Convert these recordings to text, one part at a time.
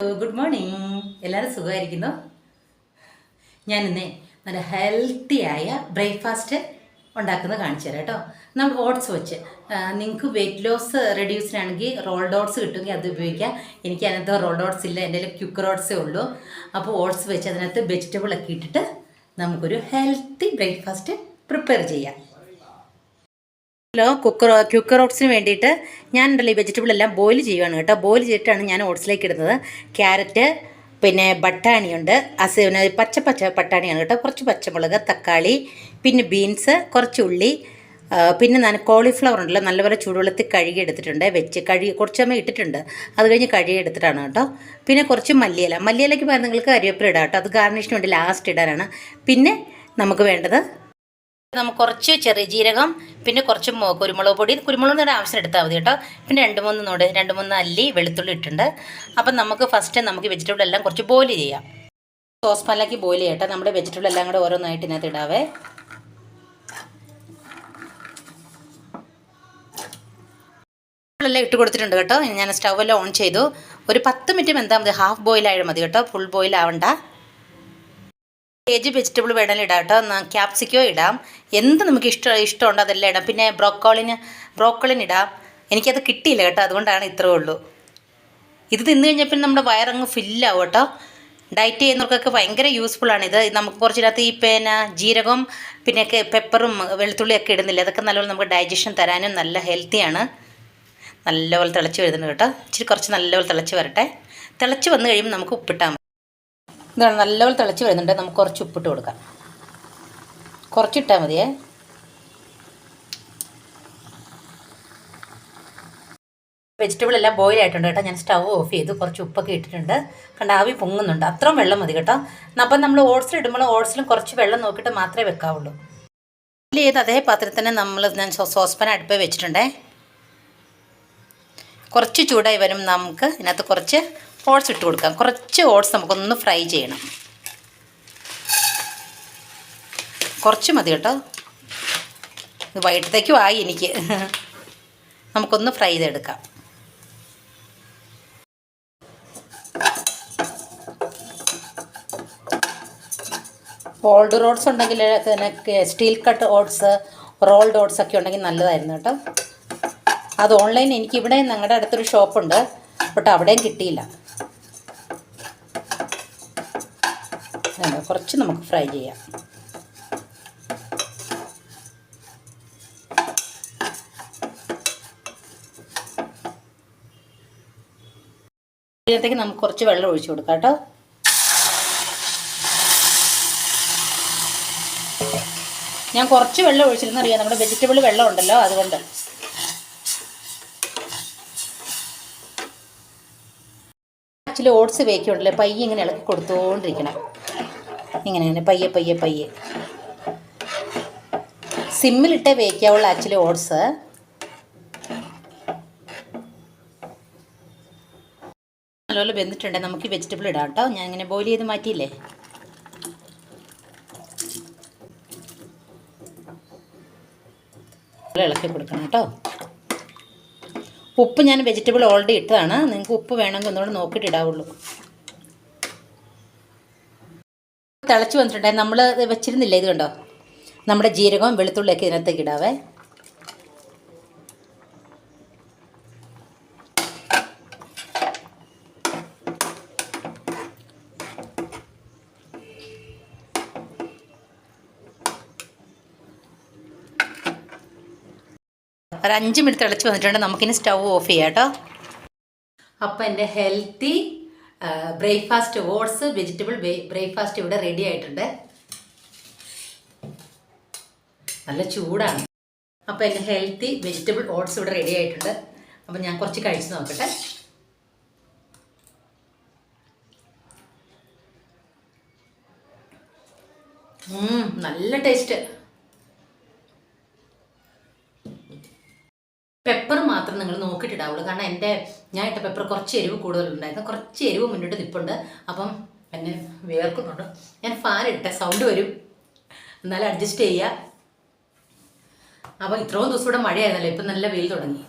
Good morning എല്ലാവരും സുഖമായിരിക്കുന്നു? ഞാനിന്നേ നല്ല ഹെൽത്തിയായ ബ്രേക്ക്ഫാസ്റ്റ് ഉണ്ടാക്കുന്നത് കാണിച്ചു തരാം കേട്ടോ. നമ്മൾ ഓട്സ് വെച്ച്. നിങ്ങൾക്ക് വെയിറ്റ് ലോസ് റെഡ്യൂസിനാണെങ്കിൽ റോൾ ഡോട്ട്സ് കിട്ടുമെങ്കിൽ അത് ഉപയോഗിക്കാം. എനിക്ക് അതിനകത്ത് റോൾ ഡോട്ട്സ് ഇല്ല എന്റെ ക്യുക്കർ ഓട്സേ ഉള്ളൂ. അപ്പോൾ ഓട്സ് വെച്ച് അതിനകത്ത് വെജിറ്റബിൾ ഒക്കെ ഇട്ടിട്ട് നമുക്കൊരു ഹെൽത്തി ബ്രേക്ക്ഫാസ്റ്റ് പ്രിപ്പയർ ചെയ്യാം. ഹലോ കുക്കർ ക്യുക്കർ ഓട്സിന് വേണ്ടിയിട്ട് ഞാൻ ഉണ്ടല്ലോ ഈ വെജിറ്റബിൾ എല്ലാം ബോയിൽ ചെയ്യുവാണ് കേട്ടോ. ബോയിൽ ചെയ്തിട്ടാണ് ഞാൻ ഓട്സിലേക്ക് ഇടുന്നത്. ക്യാരറ്റ് പിന്നെ ബട്ടാണിയുണ്ട്. അസ പിന്നെ പച്ച പച്ച ബട്ടാണിയാണ് കേട്ടോ. കുറച്ച് പച്ചമുളക് തക്കാളി പിന്നെ ബീൻസ് കുറച്ച് ഉള്ളി പിന്നെ ഞാൻ കോളിഫ്ലവർ ഉണ്ടല്ലോ. നല്ലപോലെ ചൂടുവെള്ളത്തിൽ കഴുകി എടുത്തിട്ടുണ്ട് വെച്ച് കഴുകി കുറച്ച് സമയം ഇട്ടിട്ടുണ്ട്. അത് കഴിഞ്ഞ് കഴുകി എടുത്തിട്ടാണ് കേട്ടോ. പിന്നെ കുറച്ച് മല്ലിയില. മല്ലിയിലയ്ക്ക് പകരം നിങ്ങൾക്ക് കരിവേപ്പില ഇടാം കേട്ടോ. അത് ഗാർണിഷിന് വേണ്ടി ലാസ്റ്റ് ഇടാനാണ്. പിന്നെ നമുക്ക് വേണ്ടത് നമുക്ക് കുറച്ച് ചെറിയ ജീരകം പിന്നെ കുറച്ച് കുരുമുളക് പൊടി. കുരുമുളകിന്റെ ആവശ്യം എടുത്താൽ മതി കേട്ടോ. പിന്നെ രണ്ട് മൂന്ന് നോട് രണ്ട് മൂന്ന് അല്ലി വെളുത്തുള്ളി ഇട്ടുണ്ട് അപ്പം നമുക്ക് ഫസ്റ്റ് നമുക്ക് വെജിറ്റബിൾ എല്ലാം കുറച്ച് ബോയിൽ ചെയ്യാം. സോസ് പാനിലേക്ക് ബോയിൽ ചെയ്യട്ടെ നമ്മുടെ വെജിറ്റബിൾ എല്ലാം കൂടെ ഓരോന്നായിട്ട് ഇതിനകത്ത് ഇടാവേ. എല്ലാം ഇട്ട് കൊടുത്തിട്ടുണ്ട് കേട്ടോ. ഞാൻ സ്റ്റൗ എല്ലാം ഓൺ ചെയ്തു. ഒരു പത്ത് മിനിറ്റ് എന്താ മതി. ഹാഫ് ബോയിൽ ആയാൽ മതി കേട്ടോ. ഫുൾ ബോയിൽ ആവണ്ട. ഏജ് വെജിറ്റബിൾ വേണമെങ്കിൽ ഇടാം കേട്ടോ. ക്യാപ്സിക്കോ ഇടാം. എന്ത് നമുക്ക് ഇഷ്ടം ഇഷ്ടമുണ്ടോ അതെല്ലാം ഇടാം. പിന്നെ ബ്രോക്കോളിന് ബ്രോക്കോളിന് ഇടാം. എനിക്കത് കിട്ടിയില്ല കേട്ടോ. അതുകൊണ്ടാണ് ഇത്രേ ഉള്ളൂ. ഇത് തിന്നു പിന്നെ നമ്മുടെ വയറങ്ങ് ഫില്ലാവും കേട്ടോ. ഡയറ്റ് ചെയ്യുന്നവർക്കൊക്കെ ഭയങ്കര യൂസ്ഫുൾ ആണ് ഇത്. നമുക്ക് കുറച്ചിനകത്ത് ഈ പിന്നെ ജീരകവും പിന്നെ പെപ്പറും വെളുത്തുള്ളിയൊക്കെ ഇടുന്നില്ല? അതൊക്കെ നല്ലപോലെ നമുക്ക് ഡൈജഷൻ തരാനും നല്ല ഹെൽത്തിയാണ് നല്ലപോലെ തിളച്ച് വരുന്നുണ്ട് കേട്ടോ. ഇച്ചിരി കുറച്ച് നല്ലപോലെ തിളച്ച് വരട്ടെ. തിളച്ച് വന്നു കഴിയുമ്പോൾ നമുക്ക് ഉപ്പിട്ടാൽ ഇതാണ് നല്ലപോലെ തിളച്ച് വരുന്നുണ്ട്. നമുക്ക് കുറച്ച് ഉപ്പിട്ട് കൊടുക്കാം. കുറച്ചിട്ടാൽ മതിയേ. വെജിറ്റബിൾ എല്ലാം ബോയിൽ ആയിട്ടുണ്ട് കേട്ടോ. ഞാൻ സ്റ്റവ് ഓഫ് ചെയ്തു. കുറച്ച് ഉപ്പൊക്കെ ഇട്ടിട്ടുണ്ട്. കണ്ട ആവി പൊങ്ങുന്നുണ്ട്. അത്രയും വെള്ളം മതി കേട്ടോ. അപ്പം നമ്മൾ ഓട്സിൽ ഇടുമ്പോൾ ഓട്സിലും കുറച്ച് വെള്ളം നോക്കിയിട്ട് മാത്രമേ വെക്കാവുള്ളൂ. ബോയിൽ ചെയ്ത് അതേ പാത്രത്തിൽ നമ്മൾ ഞാൻ സോസ്പാൻ അടുപ്പ് വെച്ചിട്ടുണ്ടേ. കുറച്ച് ചൂടായി വരും നമുക്ക് ഇതിനകത്ത് കുറച്ച് ഓട്സ് ഇട്ട് കൊടുക്കാം. കുറച്ച് ഓട്സ് നമുക്കൊന്ന് ഫ്രൈ ചെയ്യണം. കുറച്ച് മതി കേട്ടോ. ഇത് വൈകിട്ടത്തേക്കും ആയി എനിക്ക്. നമുക്കൊന്ന് ഫ്രൈ ചെയ്തെടുക്കാം. ഓൾഡ് റോഡ്സ് ഉണ്ടെങ്കിൽ പിന്നെ steel cut oats rolled oats ഒക്കെ ഉണ്ടെങ്കിൽ നല്ലതായിരുന്നു കേട്ടോ. അത് ഓൺലൈൻ എനിക്ക് ഇവിടെ ഞങ്ങളുടെ അടുത്തൊരു ഷോപ്പുണ്ട് ബട്ട് അവിടെയും കിട്ടിയില്ല. കുറച്ച് നമുക്ക് ഫ്രൈ ചെയ്യാം. ഇതിനകത്തേക്ക് നമുക്ക് കുറച്ച് വെള്ളം ഒഴിച്ചു കൊടുക്കാം കേട്ടോ. ഞാൻ കുറച്ച് വെള്ളം ഒഴിച്ചിരുന്നറിയാം നമ്മുടെ വെജിറ്റബിൾ വെള്ളം ഉണ്ടല്ലോ അതുകൊണ്ട്. ആക്ച്വലി ഓട്സ് വേക്കുണ്ടല്ലേ പയ്യെ ഇങ്ങനെ ഇളക്കി കൊടുത്തുകൊണ്ടിരിക്കണം ഇങ്ങനെ ഇങ്ങനെ പയ്യെ പയ്യെ പയ്യെ. സിമ്മിലിട്ടേ വേക്കാവുള്ളൂ ആക്ച്വലി ഓട്സ്. നല്ലപോലെ വെന്തിട്ടുണ്ട്. നമുക്ക് ഈ വെജിറ്റബിൾ ഇടാം കേട്ടോ. ഞാൻ ഇങ്ങനെ ബോയിൽ ചെയ്ത് മാറ്റിയില്ലേ? ഇളക്കി കൊടുക്കണം കേട്ടോ. ഉപ്പ് ഞാൻ വെജിറ്റബിൾ ഓൾറെഡി ഇട്ടതാണ്. നിങ്ങൾക്ക് ഉപ്പ് വേണമെങ്കിൽ ഒന്നുകൂടെ നോക്കിയിട്ട് ഇടാവുള്ളൂ. തിളച്ച് വന്നിട്ടുണ്ടായി. നമ്മൾ വെച്ചിരുന്നില്ല ഇത് കണ്ടോ? നമ്മുടെ ജീരകവും വെളുത്തുള്ളിയൊക്കെ ഇതിനകത്തേക്ക് ഇടാവേ. ഒരു അഞ്ച് മിനിറ്റ് തിളച്ച് വന്നിട്ടുണ്ട്. നമുക്കിനി സ്റ്റൗ ഓഫ് ചെയ്യാം കേട്ടോ. അപ്പം എന്റെ healthy breakfast oats vegetable breakfast ഇവിടെ റെഡി ആയിട്ടുണ്ട്. നല്ല ചൂടാണ്. അപ്പോൾ എന്റെ ഹെൽത്തി വെജിറ്റബിൾ ഓട്സ് ഇവിടെ റെഡി ആയിട്ടുണ്ട്. അപ്പം ഞാൻ കുറച്ച് കഴിച്ച് നോക്കട്ടെ. നല്ല ടേസ്റ്റ് പെപ്പർ മാത്രം നിങ്ങൾ നോക്കിയിട്ടിടാവുള്ളൂ കാരണം എന്റെ ഞാൻ ഇട്ട പെപ്പർ കുറച്ച് എരിവ് കൂടുതലുണ്ടായിരുന്നു. കുറച്ച് എരിവ് മുന്നോട്ട് നിൽപ്പുണ്ട് അപ്പം എന്നെ വേർക്കുന്നുണ്ട്. ഞാൻ ഫാൻ ഇട്ട സൗണ്ട് വരും. എന്നാലും അഡ്ജസ്റ്റ് ചെയ്യുക അപ്പോൾ ഇത്രയും ദിവസം ഇവിടെ മഴയായിരുന്നല്ലോ. ഇപ്പം നല്ല വെയിൽ തുടങ്ങി.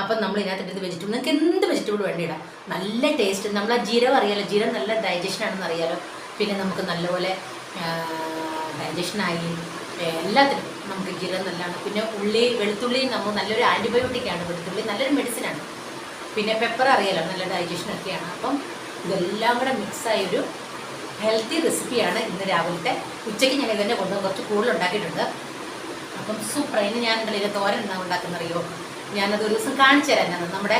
അപ്പം നമ്മൾ ഇതിനകത്ത് വെജിറ്റബിൾ നിങ്ങൾക്ക് എന്ത് വെജിറ്റബിൾ വേണ്ടി ഇടാം? നല്ല ടേസ്റ്റ് നമ്മൾ ആ ജീരകം അറിയാലോ. ജീരകം നല്ല ഡൈജഷൻ ആണെന്ന് അറിയാലോ. പിന്നെ നമുക്ക് നല്ലപോലെ ഡൈജഷനായി എല്ലാത്തിനും നമുക്ക് ജീരകം നല്ലതാണ്. പിന്നെ ഉള്ളി വെളുത്തുള്ളി നമ്മൾ നല്ലൊരു ആന്റിബയോട്ടിക്കാണ് വെളുത്തുള്ളി നല്ലൊരു മെഡിസിനാണ് പിന്നെ പെപ്പർ അറിയാലോ നല്ല ഡൈജഷൻ ഒക്കെയാണ്. അപ്പം ഇതെല്ലാം കൂടെ മിക്സായ ഒരു ഹെൽത്തി റെസിപ്പിയാണ് ഇന്ന് രാവിലത്തെ. ഉച്ചയ്ക്ക് ഞാൻ ഇതിന്റെ കൊണ്ടുപോകും കുറച്ച് കൂടുതൽ ഉണ്ടാക്കിയിട്ടുണ്ട്. അപ്പം സൂപ്പർ ഇന്ന് ഞാൻ ഉണ്ടല്ലോ തോരൻ എന്നാ ഉണ്ടാക്കുന്നറിയോ? ഞാനത് ഒരു ദിവസം കാണിച്ചു തരാം. ഞാൻ നമ്മുടെ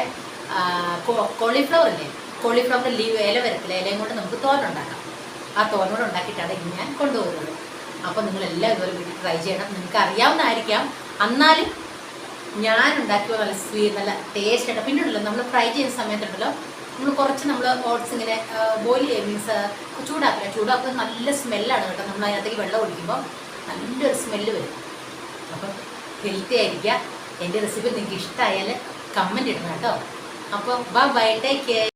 കോളിഫ്ലവർ ഇല്ലേ? കോളിഫ്ലവറിന്റെ ലീവ് ഇല വരത്തില്ല. ഇലയും കൊണ്ട് നമുക്ക് തോരൻ ഉണ്ടാക്കാം. ആ തോരൻ കൂടെ ഉണ്ടാക്കിയിട്ടാണ് ഇന്ന് ഞാൻ കൊണ്ടുപോകുന്നത്. അപ്പോൾ നിങ്ങൾ എല്ലാം ഇതുപോലെ വീട്ടിൽ ട്രൈ ചെയ്യണം. നിങ്ങൾക്ക് അറിയാവുന്നതായിരിക്കാം എന്നാലും ഞാൻ ഉണ്ടാക്കിയ നല്ല സ്വീ നല്ല ടേസ്റ്റ് ആയിട്ട്. പിന്നെ ഉണ്ടല്ലോ നമ്മൾ ഫ്രൈ ചെയ്യുന്ന സമയത്തുണ്ടല്ലോ നമ്മൾ കുറച്ച് നമ്മൾ ഓട്സ് ഇങ്ങനെ ബോയിൽ മീൻസ് ചൂടാക്കില്ല ചൂടാക്കുന്നത് നല്ല സ്മെല്ലാണ് കേട്ടോ. നമ്മൾ അതിനകത്തേക്ക് വെള്ളം ഒഴിക്കുമ്പോൾ നല്ലൊരു സ്മെല്ല് വരും. അപ്പം ഹെൽത്തി ആയിരിക്കുക. എന്റെ റെസിപ്പി നിങ്ങൾക്ക് ഇഷ്ടമായാൽ കമന്റ് ഇടണം കേട്ടോ. അപ്പോൾ ബൈ ബൈ ടേക്ക് കെയർ